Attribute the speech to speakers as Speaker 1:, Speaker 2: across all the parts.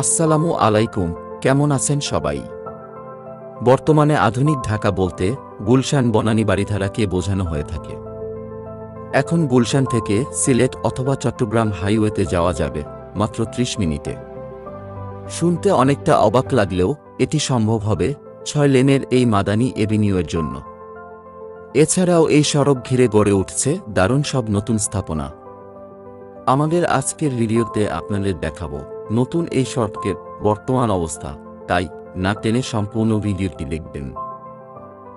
Speaker 1: আসসালামু আলাইকুম, কেমন আছেন সবাই? বর্তমানে আধুনিক ঢাকা বলতে গুলশান বনানী বাড়িধারাকে বোঝানো হয়ে থাকে। এখন গুলশান থেকে সিলেট অথবা চট্টগ্রাম হাইওয়েতে যাওয়া যাবে, মাত্র ত্রিশ মিনিটে। শুনতে অনেকটা অবাক লাগলেও এটি সম্ভব হবে ছয় লেনের এই মাদানী এভিনিউয়ের জন্য। এছাড়াও এই সড়ক ঘিরে গড়ে উঠছে দারুণ সব নতুন স্থাপনা। আমাদের আজকের ভিডিওতে আপনাদের দেখাবো নতুন এই সড়কের বর্তমান অবস্থা, তাই না টেনে সম্পূর্ণ ভিডিওটি দেখবেন।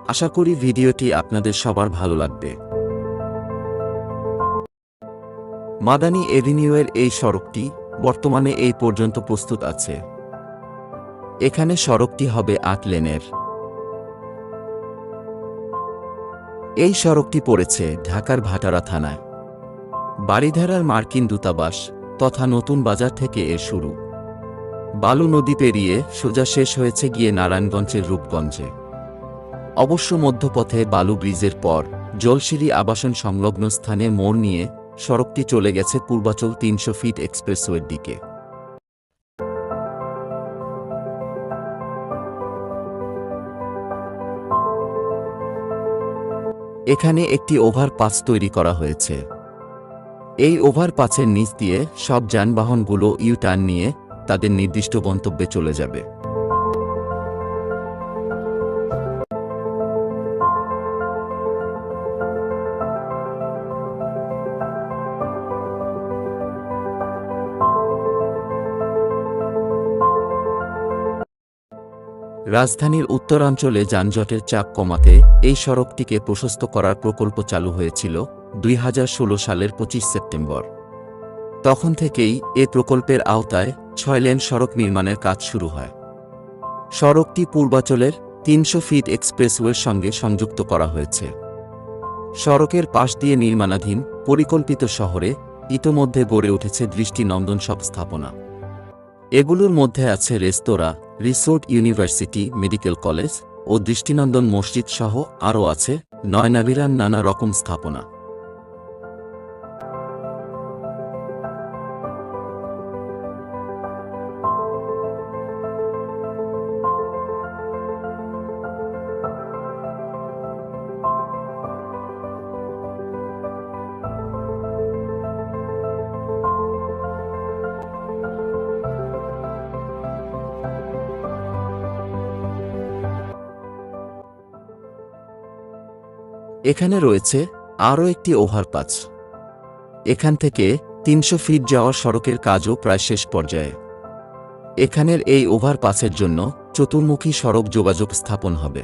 Speaker 1: আশা করি ভিডিওটি আপনাদের সবার ভালো লাগবে। মাদানী এভিনিউয়ের এই সড়কটি বর্তমানে এই পর্যন্ত প্রস্তুত আছে। এখানে সড়কটি হবে আট লেনের। এই সড়কটি পড়েছে ঢাকার ভাটারা থানায়। বাড়িধারার মার্কিন দূতাবাস তথা নতুন বাজার থেকে এর শুরু। বালু নদী পেরিয়ে সোজা শেষ হয়েছে গিয়ে নারায়ণগঞ্জের রূপগঞ্জে। অবশ্য মধ্যপথে বালু ব্রিজের পর জলসিঁড়ি আবাসন সংলগ্ন স্থানে মোড় নিয়ে সড়কটি চলে গেছে পূর্বাচল তিনশো ফিট এক্সপ্রেসওয়ের দিকে। এখানে একটি ওভারপাস তৈরি করা হয়েছে। এই ওভারপাসের নিচ দিয়ে সব যানবাহনগুলো ইউ টার্ন নিয়ে তাদের নির্দিষ্ট গন্তব্যে চলে যাবে। রাজধানীর উত্তরাঞ্চলে যানজটের চাপ কমাতে এই সড়কটিকে প্রশস্ত করার প্রকল্প চালু হয়েছিল দুই হাজার ষোলো সালের পঁচিশ সেপ্টেম্বর। তখন থেকেই এ প্রকল্পের আওতায় ছয় লেন সড়ক নির্মাণের কাজ শুরু হয়। সড়কটি পূর্বাচলের তিনশো ফিট এক্সপ্রেসওয়ের সঙ্গে সংযুক্ত করা হয়েছে। সড়কের পাশ দিয়ে নির্মাণাধীন পরিকল্পিত শহরে ইতোমধ্যে গড়ে উঠেছে দৃষ্টিনন্দন সব স্থাপনা। এগুলোর মধ্যে আছে restaurant, resort university, medical college ও দৃষ্টিনন্দন মসজিদ সহ আরও আছে নয়নাবিরান নানা রকম স্থাপনা। এখানে রয়েছে আরও একটি ওভারপাস। এখান থেকে তিনশো ফিট যাওয়ার সড়কের কাজও প্রায় শেষ পর্যায়ে। এখানের এই ওভারপাসের জন্য চতুর্মুখী সড়ক যোগাযোগ স্থাপন হবে।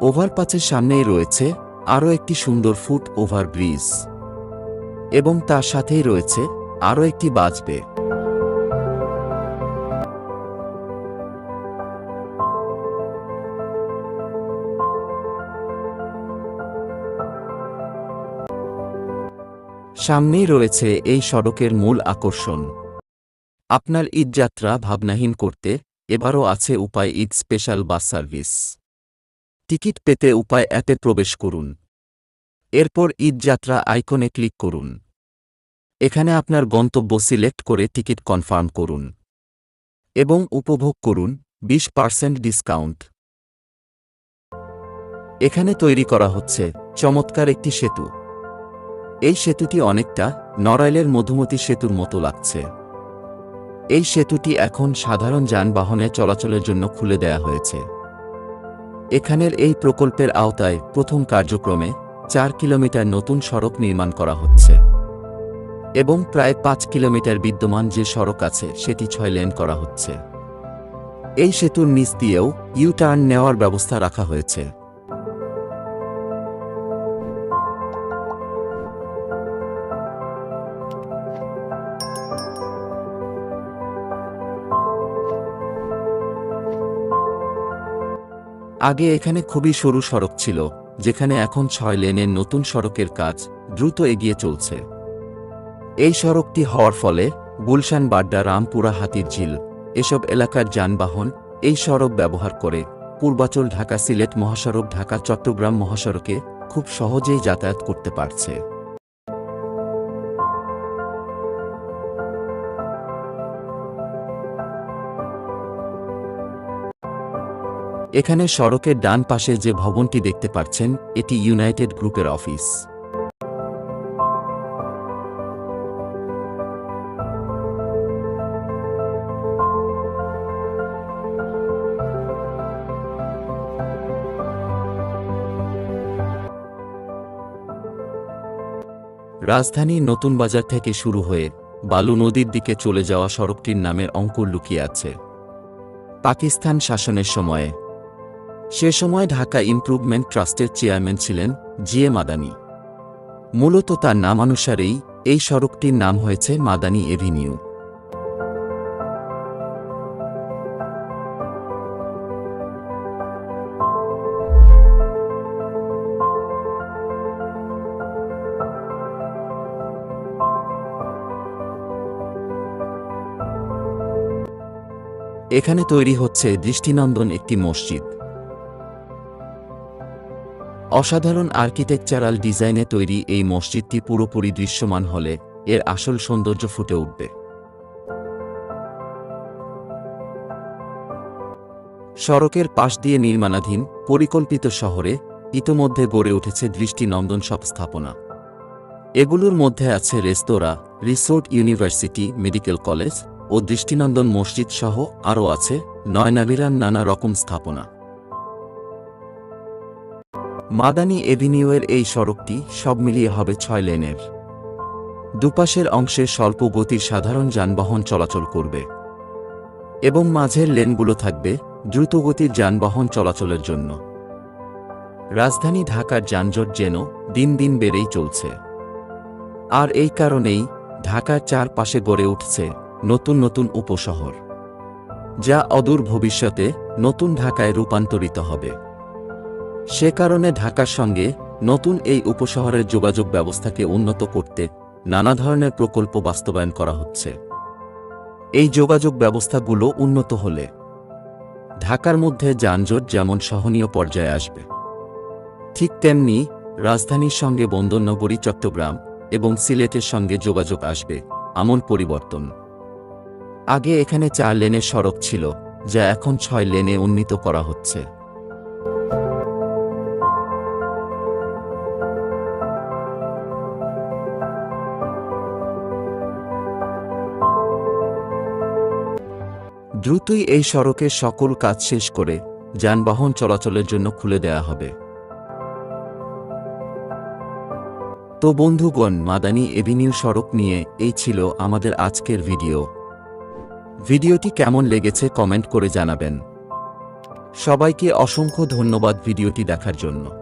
Speaker 1: ওভারপাসের সামনেই রয়েছে আরও একটি সুন্দর ফুট ওভার ব্রিজ এবং তার সাথেই রয়েছে আরও একটি বাজবে সামনেই রয়েছে এই সড়কের মূল আকর্ষণ। আপনার ঈদযাত্রা ভাবনাহীন করতে এবারও আছে Upay Eid special bus service. Ticket পেতে উপায় অ্যাপে প্রবেশ করুন। এরপর ঈদযাত্রা আইকনে ক্লিক করুন। এখানে আপনার গন্তব্য সিলেক্ট করে টিকিট কনফার্ম করুন। এবং উপভোগ করুন বিশ পার্সেন্ট ডিসকাউন্ট। এখানে তৈরি করা হচ্ছে চমৎকার একটি সেতু। এই সেতুটি অনেকটা নড়াইলের মধুমতি সেতুর মতো লাগছে। এই সেতুটি এখন সাধারণ যানবাহনে চলাচলের জন্য খুলে দেয়া হয়েছে। এখানের এই প্রকল্পের আওতায় প্রথম কার্যক্রমে চার কিলোমিটার নতুন সড়ক নির্মাণ করা হচ্ছে এবং প্রায় পাঁচ কিলোমিটার বিদ্যমান যে সড়ক আছে, সেটি ছয় লেন করা হচ্ছে। এই সেতুর নিচ দিয়েও ইউটার্ন নেওয়ার ব্যবস্থা রাখা হয়েছে। আগে এখানে খুবই সরু সড়ক ছিল, যেখানে এখন ছয় লেনের নতুন সড়কের কাজ দ্রুত এগিয়ে চলছে। এই সড়কটি হওয়ার ফলে গুলশান বাড্ডা রামপুরা হাতির ঝিল, এসব এলাকার যানবাহন এই সড়ক ব্যবহার করে পূর্বাচল ঢাকা সিলেট মহাসড়ক ঢাকা চট্টগ্রাম মহাসড়কে খুব সহজেই যাতায়াত করতে পারছে। এখানে সড়কের ডান পাশে যে ভবনটি দেখতে পাচ্ছেন, এটি ইউনাইটেড গ্রুপের অফিস। রাজধানী নতুন বাজার থেকে শুরু হয়ে বালু নদীর দিকে চলে যাওয়া সড়কটির নামের অঙ্কুর লুকিয়ে আছে। পাকিস্তান শাসনের সময়ে সে সময় ঢাকা ইমপ্রুভমেন্ট ট্রাস্টের চেয়ারম্যান ছিলেন জি এ মাদানি। মূলত তার নামানুসারেই এই সড়কটির নাম হয়েছে মাদানি এভিনিউ। এখানে তৈরি হচ্ছে দৃষ্টিনন্দন একটি মসজিদ। অসাধারণ আর্কিটেকচারাল ডিজাইনে তৈরি এই মসজিদটি পুরোপুরি দৃশ্যমান হলে এর আসল সৌন্দর্য ফুটে উঠবে। সড়কের পাশ দিয়ে নির্মাণাধীন, পরিকল্পিত শহরে ইতোমধ্যে গড়ে উঠেছে দৃষ্টিনন্দন সব স্থাপনা এগুলোর মধ্যে আছে restaurant, resort university, medical college ও দৃষ্টিনন্দন মসজিদ সহ আরও আছে নয়নাবিরান নানা রকম স্থাপনা। মাদানী এভিনিউয়ের এই সড়কটি সব মিলিয়ে হবে ছয় লেনের। দুপাশের অংশে স্বল্প গতির সাধারণ যানবাহন চলাচল করবে। এবং মাঝের লেনগুলো থাকবে দ্রুতগতির যানবাহন চলাচলের জন্য। রাজধানী ঢাকার যানজট যেন দিন দিন বেড়েই চলছে। আর এই কারণেই ঢাকার চারপাশে গড়ে উঠছে নতুন নতুন উপশহর, যা অদূর ভবিষ্যতে নতুন ঢাকায় রূপান্তরিত হবে। সে কারণে ঢাকার সঙ্গে নতুন এই উপশহরের যোগাযোগ ব্যবস্থাকে উন্নত করতে নানা ধরনের প্রকল্প বাস্তবায়ন করা হচ্ছে। এই যোগাযোগ ব্যবস্থাগুলো উন্নত হলে ঢাকার মধ্যে যানজট যেমন সহনীয় পর্যায়ে আসবে, ঠিক তেমনি রাজধানীর সঙ্গে বন্দরনগরী, চট্টগ্রাম এবং সিলেটের সঙ্গে যোগাযোগ আসবে আমল পরিবর্তন। আগে এখানে চার লেনের সড়ক ছিল, যা এখন ছয় লেনে উন্নীত করা হচ্ছে। দ্রুতই এই সড়কের সকল কাজ শেষ করে যানবাহন চলাচলের জন্য খুলে দেয়া হবে। তো বন্ধুগণ, মাদানী এভিনিউ সড়ক নিয়ে এই ছিল আমাদের আজকের ভিডিও। ভিডিওটি কেমন লেগেছে কমেন্ট করে জানাবেন। সবাইকে অসংখ্য ধন্যবাদ ভিডিওটি দেখার জন্য।